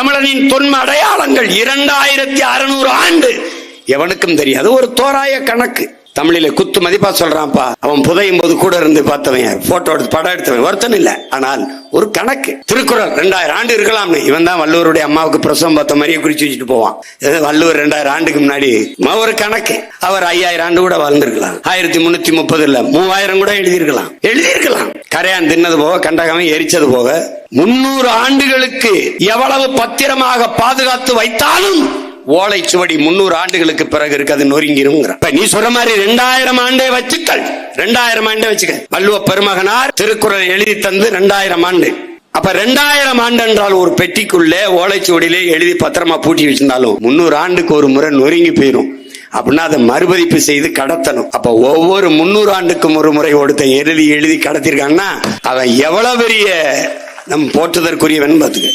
தமிழனின் தொன்ம அடையாளங்கள் இரண்டாயிரத்தி அறுநூறு ஆண்டு. எவனுக்கும் தெரியாது. ஒரு தோராய கணக்கு. தமிழில குத்து மதிப்பா சொல்றான்ப்பா. அவன் புதையும் போது கூட இருந்து பார்த்தவன். போட்டோ எடுத்து படம் எடுத்தவன். ஒருத்தன் இல்ல. ஆனால் ஒரு கணக்கு. திருக்குறள் ரெண்டாயிரம் ஆண்டு இருக்கலாம்னு. இவன் தான் வள்ளுவருடைய அம்மாவுக்கு பிரசவம் பார்த்த மாதிரியே குறிச்சு வச்சுட்டு போவான். வள்ளுவர் ரெண்டாயிரம் ஆண்டுக்கு முன்னாடி. ஒரு கணக்கு. அவர் ஐயாயிரம் ஆண்டு கூட வாழ்ந்திருக்கலாம். ஆயிரத்தி முன்னூத்தி முப்பது இல்ல மூவாயிரம் கூட எழுதியிருக்கலாம். எழுதியிருக்கலாம். கரையான் தின்னது போக கண்டகமே எரிச்சது போக முன்னூறு ஆண்டுகளுக்கு எவ்வளவு பத்திரமாக பாதுகாத்து வைத்தாலும் ஓலைச்சுவடி முன்னூறு ஆண்டுகளுக்கு பிறகு இருக்கு அது நொறுங்கிரும் நீ சொல்ற மாதிரி ரெண்டாயிரம் ஆண்டே வச்சுக்கள் ரெண்டாயிரம் ஆண்டே வச்சுக்க. வள்ளுவ பெருமகனார் திருக்குறள் எழுதி தந்து ரெண்டாயிரம் ஆண்டு. அப்ப ரெண்டாயிரம் ஆண்டு என்றால் ஒரு பெட்டிக்குள்ளே ஓலைச்சுவடியிலே எழுதி பத்திரமா பூட்டி வச்சிருந்தாலும் முன்னூறு ஆண்டுக்கு ஒரு முறை நொறுங்கி போயிடும் அப்படின்னா அதை மறுபதிப்பு செய்து கடத்தணும். அப்ப ஒவ்வொரு முன்னூறு ஆண்டுக்கும் ஒரு முறை ஒருத்தன் எழுதி எழுதி கடத்திருக்காங்கன்னா அவன் எவ்வளவு பெரிய நம் போற்றுதற்குரியவன் பார்த்துக்க